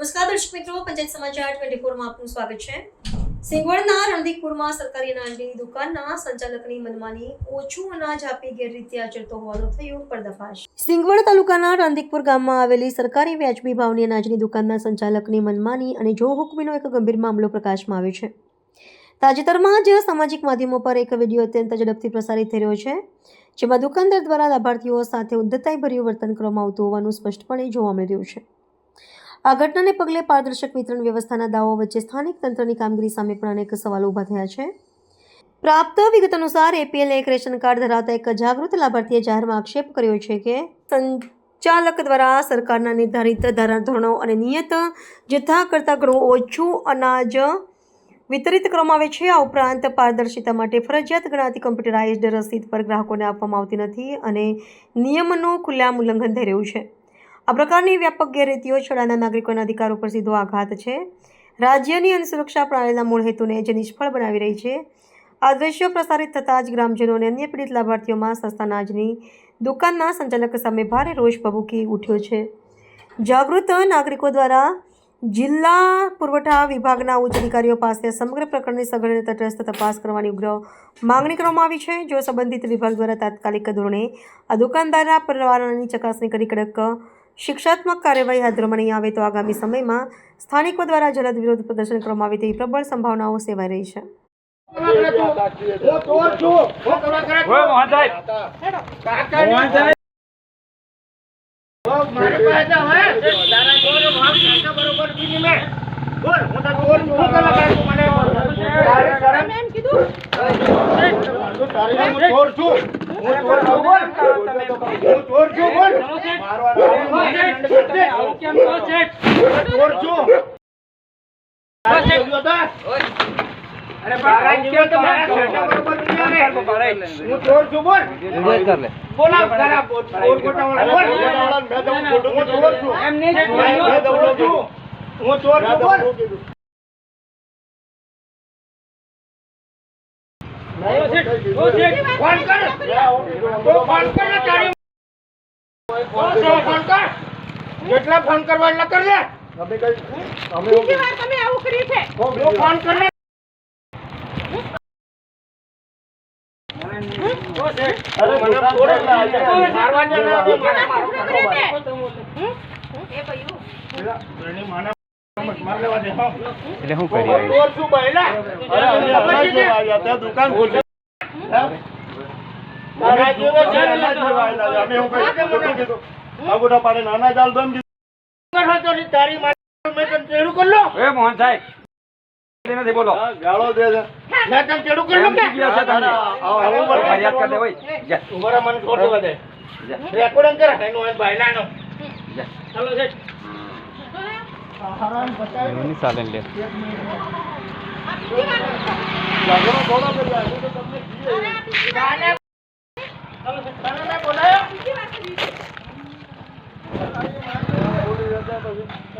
નમસ્કાર, દર્શક મિત્રો, પંચાયત સમાચાર ટ્વેન્ટી ફોરમાં આપનું સ્વાગત છે. સિંગવડના રણદીપુરમાં સરકારી અનાજની દુકાનના સંચાલકની મનમાની ઓછું અનાજ આપી ગેરરીતિ આચરતો હોવાનો થયો પર્દાફાશ. સિંગવડ તાલુકાના રણદીપુર ગામમાં આવેલી સરકારી વ્યાજબી ભાવની અનાજની દુકાનના સંચાલકની મનમાની અને જો હુકમીનો એક ગંભીર મામલો પ્રકાશમાં આવ્યો છે. તાજેતરમાં જ સામાજિક માધ્યમો પર એક વીડિયો અત્યંત ઝડપથી પ્રસારિત થઈ રહ્યો છે, જેમાં દુકાનદાર દ્વારા લાભાર્થીઓ સાથે ઉદ્ધતાઈભર્યું વર્તન કરવામાં આવતું હોવાનું સ્પષ્ટપણે જોવા મળી રહ્યું છે. આ ઘટનાને પગલે પારદર્શક વિતરણ વ્યવસ્થાના દાવો વચ્ચે સ્થાનિક તંત્રની કામગીરી સામે પણ અનેક સવાલો ઊભા થયા છે. પ્રાપ્ત વિગત અનુસાર એપીએલ એક રેશન કાર્ડ ધરાવતા એક જાગૃત લાભાર્થીએ જાહેરમાં આક્ષેપ કર્યો છે કે સંચાલક દ્વારા સરકારના નિર્ધારિત ધારાધોરણો અને નિયત જથ્થા કરતાં ઘણું ઓછું અનાજ વિતરિત કરવામાં આવે છે. આ ઉપરાંત પારદર્શિતા માટે ફરજિયાત ગણાતી કમ્પ્યુટરાઇઝ્ડ રસીદ પર ગ્રાહકોને આપવામાં આવતી નથી અને નિયમનું ખુલ્લામ ઉલ્લંઘન થઈ રહ્યું છે. આ પ્રકારની વ્યાપક ગેરરીતિઓ છેડાના નાગરિકોના અધિકારો પર સીધો આઘાત છે. રાજ્યની અને સુરક્ષા પ્રણાલીના મૂળ હેતુને જે નિષ્ફળ બનાવી રહી છે, આ દ્રશ્યો પ્રસારિત થતાં જ ગ્રામજનો અને અન્ય પીડિત લાભાર્થીઓમાં સસ્તા અનાજની દુકાનના સંચાલક સામે ભારે રોષ ભભૂકી ઉઠ્યો છે. જાગૃત નાગરિકો દ્વારા જિલ્લા પુરવઠા વિભાગના ઉચ્ચ અધિકારીઓ પાસે સમગ્ર પ્રકરણની અને તટસ્થ તપાસ કરવાની ઉગ્ર માંગણી કરવામાં આવી છે. જો સંબંધિત વિભાગ દ્વારા તાત્કાલિક ધોરણે આ દુકાનદારના પરવાનાની ચકાસણી કરી કડક શિક્ષાત્મક કાર્યવાહી હાથ ધરવામાં નહીં આવે તો આગામી સમયમાં સ્થાનિકો દ્વારા જલદ વિરોધ પ્રદર્શન કરવામાં આવે તેવી પ્રબળ સંભાવનાઓ સેવાઈ રહી છે હું ચોર છું. બોલ, મારા હું ચોર છું, બોલ. ફોન કર તો ફોન કર તારી જેટલા ફોન કરવા એટલા કરજે બીજી વાર તમે આવું કર્યું છે. ફોન કર અરે મને છોડ એટલે મારવા દે ને બીજી વાર મારવા છોકરો કરે છે દે. હમ? એ ભયું એની માને માર લેવા દે હો. એટલે અમે આવ્યા ત્યાં દુકાન ખોલી. રેકોર્ડિંગ કરે, એનું એ ચાલો છે. એની સાલે લે. તમને